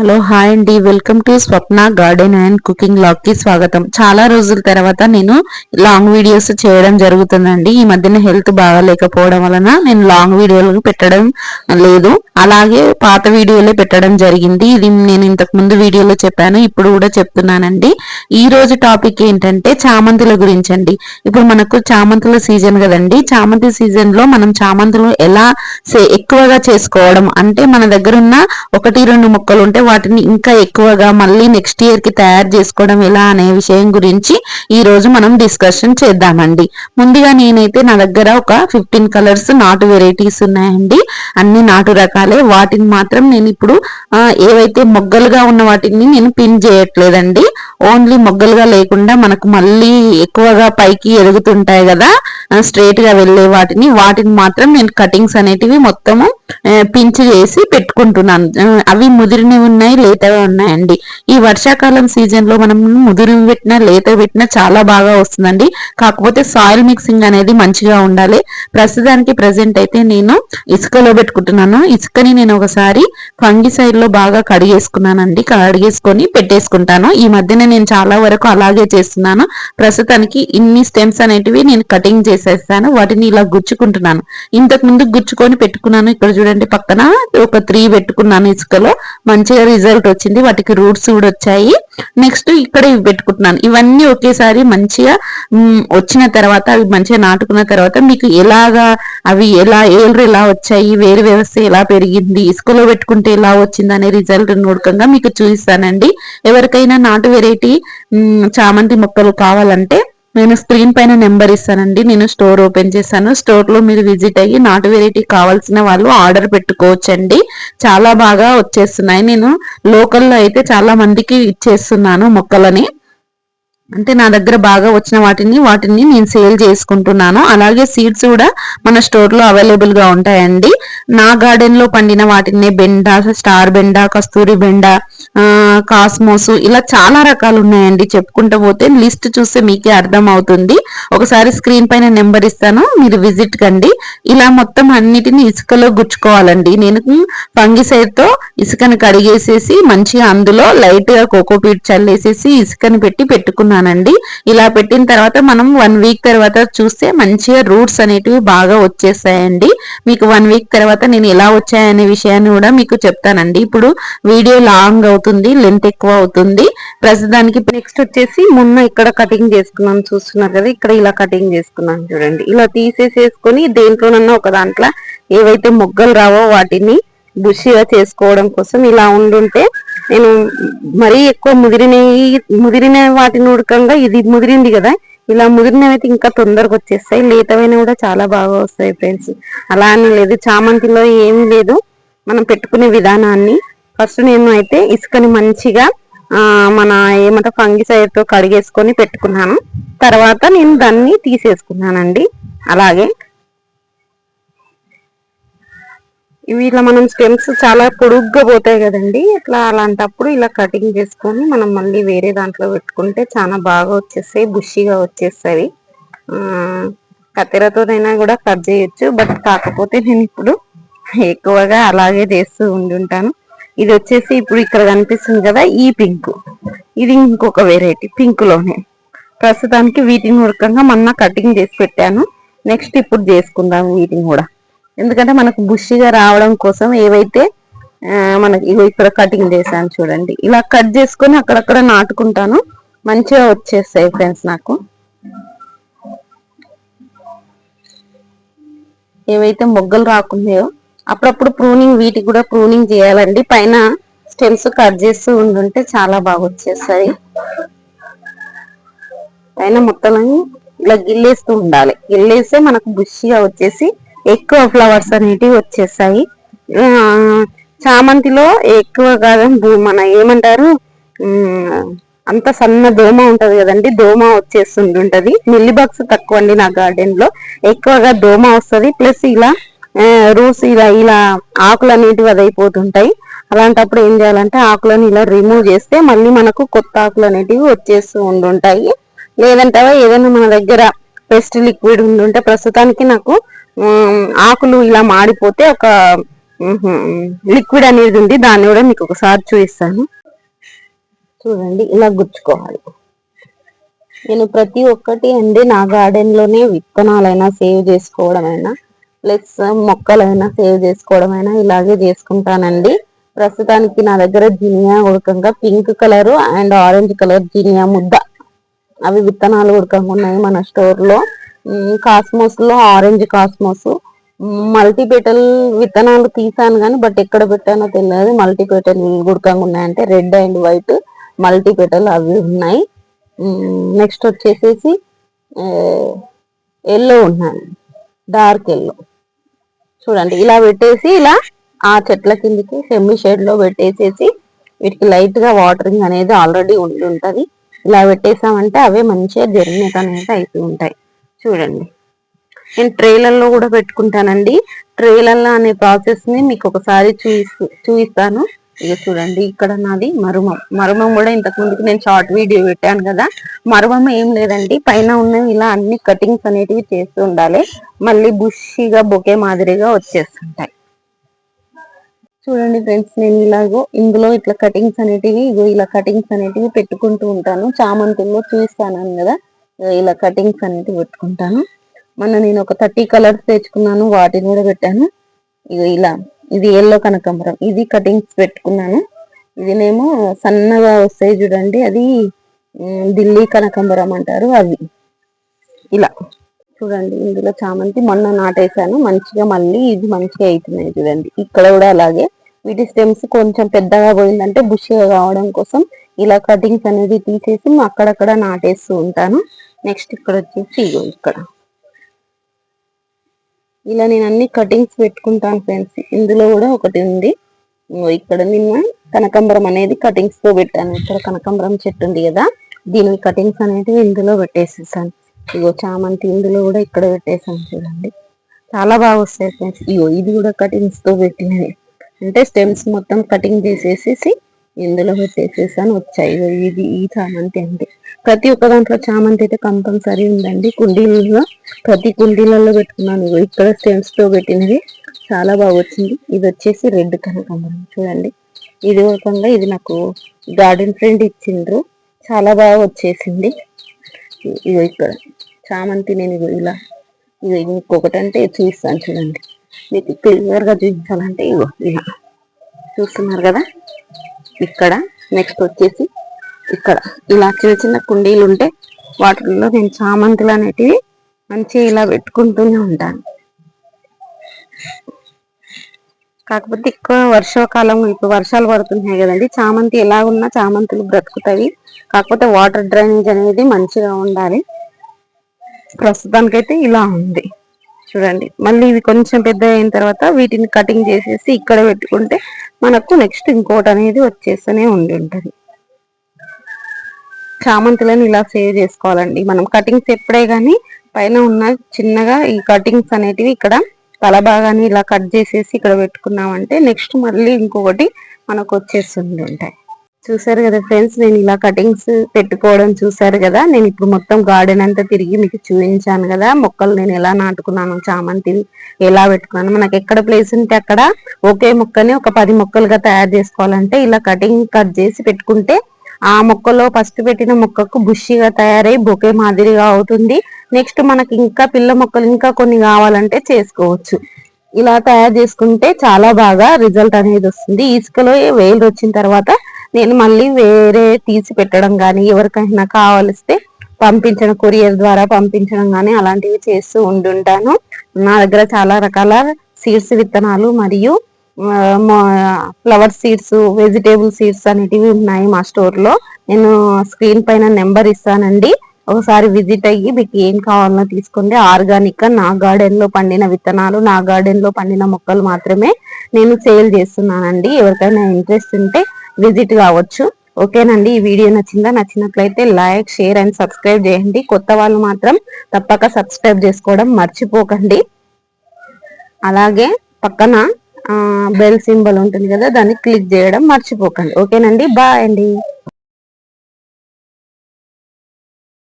Hello hi అండి. Welcome to Swapna garden and cooking లాగ్కి స్వాగతం. చాలా రోజుల తర్వాత నేను లాంగ్ వీడియోస్ చేయడం జరుగుతుందండి. ఈ మధ్యన హెల్త్ బాగాలేకపోవడం వలన నేను లాంగ్ వీడియోలు పెట్టడం లేదు. అలాగే పాత వీడియోలే పెట్టడం జరిగింది. ఇది నేను ఇంతకు ముందు వీడియోలో చెప్పాను. ఇప్పుడు కూడా చెప్తున్నానండి. ఈ రోజు టాపిక్ ఏంటంటే చామంతుల గురించి అండి. ఇప్పుడు మనకు చామంతుల సీజన్ కదండి. చామంతి సీజన్లో మనం చామంతులు ఎలా ఎక్కువగా చేసుకోవడం అంటే మన దగ్గర ఉన్న ఒకటి రెండు మొక్కలు ఉంటే వాటిని ఇంకా ఎక్కువగా మళ్ళీ నెక్స్ట్ ఇయర్కి తయారు చేసుకోవడం ఎలా అనే విషయం గురించి ఈ రోజు మనం డిస్కషన్ చేద్దామండి. ముందుగా నేనైతే నా దగ్గర ఒక ఫిఫ్టీన్ కలర్స్ నాటు వెరైటీస్ ఉన్నాయండి. అన్ని నాటు రకాలే. వాటిని మాత్రం నేను ఇప్పుడు ఏవైతే మొగ్గలుగా ఉన్న వాటిని నేను పిన్ చేయట్లేదండి. ఓన్లీ మొగ్గలుగా లేకుండా మనకు మళ్ళీ ఎక్కువగా పైకి ఎదుగుతుంటాయి కదా స్ట్రేట్గా వెళ్ళే వాటిని. వాటిని మాత్రం నేను కటింగ్స్ అనేటివి మొత్తము పించి చేసి పెట్టుకుంటున్నాను. అవి ముదిరినవి ఉన్నాయి లేతగా ఉన్నాయండి. ఈ వర్షాకాలం సీజన్లో మనం ముదిరి పెట్టినా లేత పెట్టినా చాలా బాగా వస్తుందండి. కాకపోతే సాయిల్ మిక్సింగ్ అనేది మంచిగా ఉండాలి. ప్రస్తుతానికి ప్రజెంట్ అయితే నేను ఇసుకలో పెట్టుకుంటున్నాను. ఇసుకని నేను ఒకసారి ఫంగిసైడ్లో బాగా కడిగేసుకున్నానండి. కడిగేసుకొని పెట్టేసుకుంటాను. ఈ మధ్యన నేను చాలా వరకు అలాగే చేస్తున్నాను. ప్రస్తుతానికి ఇన్ని స్టెమ్స్ అనేటివి నేను కటింగ్ చేసేస్తాను. వాటిని ఇలా గుచ్చుకుంటున్నాను. ఇంతకు ముందు గుచ్చుకొని పెట్టుకున్నాను. ఇక్కడ చూడండి పక్కన. ఒక త్రీ పెట్టుకున్నాను ఇసుకలో. మంచిగా రిజల్ట్ వచ్చింది. వాటికి రూట్స్ కూడా వచ్చాయి. నెక్స్ట్ ఇక్కడ ఇవి పెట్టుకుంటున్నాను. ఇవన్నీ ఒకేసారి మంచిగా వచ్చిన తర్వాత అవి మంచిగా నాటుకున్న తర్వాత మీకు ఎలాగా అవి ఎలా ఏళ్ళు ఎలా వచ్చాయి వేరు వ్యవస్థ ఎలా పెరిగింది ఇసుకలో పెట్టుకుంటే ఎలా వచ్చింది అనే రిజల్ట్ నూడకంగా మీకు చూపిస్తానండి. ఎవరికైనా నాటు వెరైటీ చామంతి మొక్కలు కావాలంటే నేను స్క్రీన్ పైన నెంబర్ ఇస్తానండి. నేను స్టోర్ ఓపెన్ చేశాను. స్టోర్లో మీరు విజిట్ అయ్యి నాటు వెరైటీ కావాల్సిన వాళ్ళు ఆర్డర్ పెట్టుకోవచ్చండి. చాలా బాగా వచ్చేస్తున్నాయి. నేను లోకల్లో అయితే చాలా మందికి ఇచ్చేస్తున్నాను మొక్కలని. అంటే నా దగ్గర బాగా వచ్చిన వాటిని వాటిని నేను సేల్ చేసుకుంటున్నాను. అలాగే సీడ్స్ కూడా మన స్టోర్లో అవైలబుల్గా ఉంటాయండి. నా గార్డెన్లో పండిన వాటిని బెండ స్టార్ బెండ కస్తూరి బెండ కాస్మోస్ ఇలా చాలా రకాలు ఉన్నాయండి. చెప్పుకుంటూ పోతే లిస్ట్ చూస్తే మీకే అర్థం అవుతుంది ఒకసారి స్క్రీన్ పైన నెంబర్ ఇస్తాను మీరు విజిట్ కండి. ఇలా మొత్తం అన్నిటిని ఇసుకలో గుచ్చుకోవాలండి. నేను పంగిసైతో ఇసుకను కడిగేసేసి మంచిగా అందులో లైట్గా కోకోపీట్ చల్లేసేసి ఇసుకని పెట్టి పెట్టుకున్నాను. పెట్టుకున్నానండి ఇలా పెట్టిన తర్వాత మనం వన్ వీక్ తర్వాత చూస్తే మంచిగా రూట్స్ అనేటివి బాగా వచ్చేస్తాయండి. మీకు వన్ వీక్ తర్వాత నేను ఎలా వచ్చాయనే విషయాన్ని కూడా మీకు చెప్తానండి. ఇప్పుడు వీడియో లాంగ్ అవుతుంది లెంత్ ఎక్కువ అవుతుంది. ప్రస్తుతానికి నెక్స్ట్ వచ్చేసి మొన్న ఇక్కడ కటింగ్ చేసుకున్నాను చూస్తున్నారు కదా ఇక్కడ ఇలా కటింగ్ చేసుకున్నాను చూడండి. ఇలా తీసేసేసుకొని దేంట్లోనన్నా ఒక దాంట్లో ఏవైతే మొగ్గలు రావో వాటిని బుషిగా చేసుకోవడం కోసం ఇలా ఉండుంటే నేను మరీ ఎక్కువ ముదిరిన ముదిరిన వాటిని ఉడకంగా ఇది ముదిరింది కదా. ఇలా ముదిరినవి అయితే ఇంకా తొందరగా వచ్చేస్తాయి. లేతవైన కూడా చాలా బాగా వస్తాయి ఫ్రెండ్స్ అలా అని లేదు. చామంతిలో ఏం లేదు. మనం పెట్టుకునే విధానాన్ని. ఫస్ట్ నేను అయితే ఇసుకని మంచిగా మన ఏమంటే ఫంగిసైడ్తో కడిగేసుకొని పెట్టుకున్నాను. తర్వాత నేను దాన్ని తీసేసుకున్నానండి. అలాగే ఇవి ఇట్లా మనం స్టెమ్స్ చాలా పొడుగ్గా పోతాయి కదండి. ఇట్లా అలాంటప్పుడు ఇలా కటింగ్ చేసుకొని మనం మళ్ళీ వేరే దాంట్లో పెట్టుకుంటే చాలా బాగా వచ్చేస్తాయి బుషిగా వచ్చేస్తాయి. కత్తెరతోనైనా కూడా కట్ చేయొచ్చు. బట్ కాకపోతే నేను ఇప్పుడు ఎక్కువగా అలాగే చేస్తూ ఉండుంటాను ఇది వచ్చేసి ఇప్పుడు ఇక్కడ కనిపిస్తుంది కదా ఈ పింక్ ఇది ఇంకొక వెరైటీ పింక్లోనే ప్రస్తుతానికి వీటిని ఉరకంగా మొన్న కటింగ్ చేసి పెట్టాను. నెక్స్ట్ ఇప్పుడు చేసుకుందాం వీటిని కూడా. ఎందుకంటే మనకు బుష్గా రావడం కోసం ఏవైతే మనకి ఇగో ఇక్కడ కటింగ్ చేశాను చూడండి. ఇలా కట్ చేసుకొని అక్కడక్కడ నాటుకుంటాను. మంచిగా వచ్చేస్తాయి ఫ్రెండ్స్ నాకు. ఏవైతే మొగ్గలు రాకున్నాయో అప్పుడప్పుడు ప్రూనింగ్ వీటికి కూడా ప్రూనింగ్ చేయాలండి. పైన స్టెమ్స్ కట్ చేస్తూ ఉండుంటే చాలా బాగా వచ్చేస్తాయి. పైన మొత్తం ఇలా గిల్లేస్తూ ఉండాలి. గిల్లేస్తే మనకు బుష్గా వచ్చేసి ఎక్కువ ఫ్లవర్స్ అనేటివి వచ్చేస్తాయి. చామంతిలో ఎక్కువ మన ఏమంటారు అంత సన్న దోమ ఉంటది కదండి దోమ వచ్చేస్తుంటుంటది మిల్లి బాక్స్ తక్కువ అండి నా గార్డెన్లో. ఎక్కువగా దోమ వస్తుంది. ప్లస్ ఇలా రూట్స్ ఇలా ఇలా ఆకులు అనేటివి అదైపోతుంటాయి అలాంటప్పుడు ఏం చేయాలంటే ఆకులను ఇలా రిమూవ్ చేస్తే మళ్ళీ మనకు కొత్త ఆకులు అనేటివి వచ్చేస్తూ ఉండుంటాయి లేదంటే ఏదైనా మన దగ్గర పెస్ట్ లిక్విడ్ ఉండుంటే ప్రస్తుతానికి నాకు ఆకులు ఇలా మాడిపోతే ఒక లిక్విడ్ అనేది ఉంది. దాన్ని కూడా మీకు ఒకసారి చూపిస్తాను. చూడండి ఇలా గుచ్చుకోవాలి. నేను ప్రతి ఒక్కటి అండి నా గార్డెన్లోనే విత్తనాలైనా సేవ్ చేసుకోవడమైనా ప్లస్ మొక్కలైనా సేవ్ చేసుకోవడమైనా ఇలాగే చేసుకుంటానండి. ప్రస్తుతానికి నా దగ్గర zinnia ఉడకంగా pink colour and orange colour zinnia ముద్ద. అవి విత్తనాలు ఉడకంగా ఉన్నాయి మన స్టోర్ కాస్మోస్లో ఆరెంజ్ కాస్మోస్. మల్టీపీటల్ విత్తనాలు తీసాను కానీ బట్ ఎక్కడ పెట్టానో తెలియదు. మల్టీపీటల్ ఉడకంగా ఉన్నాయంటే రెడ్ అండ్ వైట్ మల్టీపీటల్ అవి ఉన్నాయి. నెక్స్ట్ వచ్చేసేసి ఎల్లో ఉన్నాయి. Dark yellow. చూడండి ఇలా పెట్టేసి ఇలా ఆ చెట్ల కిందకి సెమీ షేడ్లో పెట్టేసేసి వీటికి లైట్గా వాటరింగ్ అనేది ఆల్రెడీ ఉండి ఇలా పెట్టేసామంటే అవే మంచిగా జర్నీ అనేది అయితూ ఉంటాయి. చూడండి. నేను ట్రేలర్లో కూడా పెట్టుకుంటానండి. ట్రేలర్లో అనే ప్రాసెస్ని మీకు ఒకసారి చూపిస్తూ చూపిస్తాను. ఇక చూడండి ఇక్కడ నాది మరుమం. మరుమం కూడా ఇంతకు ముందుకు నేను షార్ట్ వీడియో పెట్టాను కదా. మరుమం ఏం లేదండి. పైన ఉన్నవి ఇలా అన్ని కటింగ్స్ అనేటివి చేస్తూ ఉండాలి. మళ్ళీ బుషిగా బొకే మాదిరిగా వచ్చేస్తుంటాయి. చూడండి ఫ్రెండ్స్ నేను ఇలాగో ఇందులో ఇట్లా కటింగ్స్ అనేటివి ఇగో ఇలా కటింగ్స్ అనేటివి పెట్టుకుంటూ ఉంటాను. చామంతుల్లో చూస్తాను కదా. ఇలా కటింగ్స్ అనేది పెట్టుకుంటాను. మొన్న నేను ఒక థర్టీ కలర్స్ తెచ్చుకున్నాను వాటిని కూడా పెట్టాను. ఇగో ఇలా ఇది ఎల్లో కనకంబరం ఇది కటింగ్స్ పెట్టుకున్నాను. ఇదినేమో సన్నగా వస్తాయి చూడండి అది ఢిల్లీ కనకంబరం అంటారు అవి. ఇలా చూడండి ఇందులో చామంతి మొన్న నాటేశాను మంచిగా మళ్ళీ ఇది మంచిగా అవుతున్నాయి చూడండి. ఇక్కడ కూడా అలాగే వీటి స్టెమ్స్ కొంచెం పెద్దగా పోయిందంటే బుష్గా కావడం కోసం ఇలా కటింగ్స్ అనేది తీసేసి అక్కడక్కడ నాటేస్తూ ఉంటాను. నెక్స్ట్ ఇక్కడ వచ్చేసి ఇగో ఇక్కడ. ఇలా నేను అన్ని కటింగ్స్ పెట్టుకుంటాను ఫ్రెండ్స్ ఇందులో కూడా ఒకటి ఉంది. ఇక్కడ నిన్న కనకంబరం అనేది కటింగ్స్తో పెట్టాను. ఇక్కడ కనకంబరం చెట్టు ఉంది కదా దీని కటింగ్స్ అనేటివి ఇందులో పెట్టేసేసాను. ఇగో చామంతి ఇందులో కూడా ఇక్కడ పెట్టేసాను చూడండి. చాలా బాగా వస్తాయి ఫ్రెండ్స్ ఇగో ఇది కూడా కటింగ్స్తో పెట్టినది. అంటే స్టెమ్స్ మొత్తం కటింగ్ చేసేసేసి ఇందులో పెట్టేసేసాను. వచ్చాయి. ఇది ఈ చామంతి అంటే. ప్రతి ఒక్క దాంట్లో చామంతి అయితే కంపల్సరీ ఉందండి. కుండీలలో ప్రతి కుండీలలో పెట్టుకున్నాను. ఇక్కడ స్టెమ్స్తో పెట్టినది చాలా బాగా వచ్చింది. ఇది వచ్చేసి రెడ్ కనకాంబరం చూడండి. ఇది రకంగా ఇది నాకు గార్డెన్ ఫ్రెండ్ ఇచ్చిండ్రు. చాలా బాగా వచ్చేసింది. ఇగో ఇక్కడ చామంతి నేను ఇగో ఇలా ఇగో ఇంకొకటి అంటే చూపిస్తాను చూడండి. మీకు క్లియర్గా చూపించాలంటే ఇగో ఇలా చూస్తున్నారు కదా? ఇక్కడ నెక్స్ట్ వచ్చేసి ఇక్కడ ఇలా చిన్న చిన్న కుండీలు ఉంటే వాటిల్లో నేను చామంతులు అనేటివి మంచిగా ఇలా పెట్టుకుంటూనే ఉంటాను. కాకపోతే ఎక్కువ వర్షాకాలం ఇప్పుడు వర్షాలు పడుతున్నాయి కదండి. చామంతి ఎలా ఉన్నా చామంతులు బ్రతుకుతాయి. కాకపోతే వాటర్ డ్రైనేజ్ అనేది మంచిగా ఉండాలి. ప్రస్తుతానికైతే ఇలా ఉంది. చూడండి. మళ్ళీ ఇవి కొంచెం పెద్ద అయిన తర్వాత వీటిని కటింగ్ చేసేసి ఇక్కడ పెట్టుకుంటే మనకు నెక్స్ట్ ఇంకోటి అనేది వచ్చేస్తూనే ఉండి ఉంటుంది. చామంతులను ఇలా సేవ్ చేసుకోవాలండి. మనం కటింగ్స్ ఎప్పుడే కానీ పైన ఉన్న చిన్నగా ఈ కటింగ్స్ అనేటివి ఇక్కడ తల భాగాన్ని ఇలా కట్ చేసేసి ఇక్కడ పెట్టుకున్నామంటే నెక్స్ట్ మళ్ళీ ఇంకొకటి మనకు వచ్చేస్తుంది ఉంటాయి చూసారు కదా ఫ్రెండ్స్ నేను ఇలా కటింగ్స్ పెట్టుకోవడం చూసారు కదా? నేను ఇప్పుడు మొత్తం గార్డెన్ అంతా తిరిగి మీకు చూపించాను కదా? మొక్కలు నేను ఎలా నాటుకున్నాను చామంతి ఎలా పెట్టుకున్నాను? మనకి ఎక్కడ ప్లేస్ ఉంటే అక్కడ ఒకే మొక్కని ఒక పది మొక్కలుగా తయారు చేసుకోవాలంటే ఇలా కటింగ్ కట్ చేసి పెట్టుకుంటే ఆ మొక్కలో ఫస్ట్ పెట్టిన మొక్కకు బుషిగా తయారై బొకే మాదిరిగా అవుతుంది. నెక్స్ట్ మనకి ఇంకా పిల్ల మొక్కలు ఇంకా కొన్ని కావాలంటే చేసుకోవచ్చు. ఇలా తయారు చేసుకుంటే చాలా బాగా రిజల్ట్ అనేది వస్తుంది. ఇసుకలో వేలు వచ్చిన తర్వాత నేను మళ్ళీ వేరే తీసి పెట్టడం కానీ ఎవరికైనా కావలిస్తే పంపించడం కొరియర్ ద్వారా పంపించడం కానీ అలాంటివి చేస్తూ ఉంటుంటాను నా దగ్గర చాలా రకాల సీడ్స్ విత్తనాలు మరియు ఫ్లవర్ సీడ్స్ వెజిటేబుల్ సీడ్స్ అనేటివి ఉన్నాయి మా స్టోర్లో. నేను స్క్రీన్ పైన నెంబర్ ఇస్తానండి. ఒకసారి విజిట్ అయ్యి మీకు ఏం కావాలన్నా తీసుకోండి. ఆర్గానిక్ నా గార్డెన్లో పండిన విత్తనాలు నా గార్డెన్లో పండిన మొక్కలు మాత్రమే నేను సేల్ చేస్తున్నానండి. ఎవరికైనా ఇంట్రెస్ట్ ఉంటే విజిట్ కావచ్చు. ఓకేనండి. ఈ వీడియో నచ్చిందా? నచ్చినట్లయితే లైక్ షేర్ అండ్ సబ్స్క్రైబ్ చేయండి. కొత్త వాళ్ళు మాత్రం తప్పక సబ్స్క్రైబ్ చేసుకోవడం మర్చిపోకండి. అలాగే పక్కన బెల్ సింబల్ ఉంటుంది కదా దాన్ని క్లిక్ చేయడం మర్చిపోకండి. ఓకేనండి బాయ్ అండి.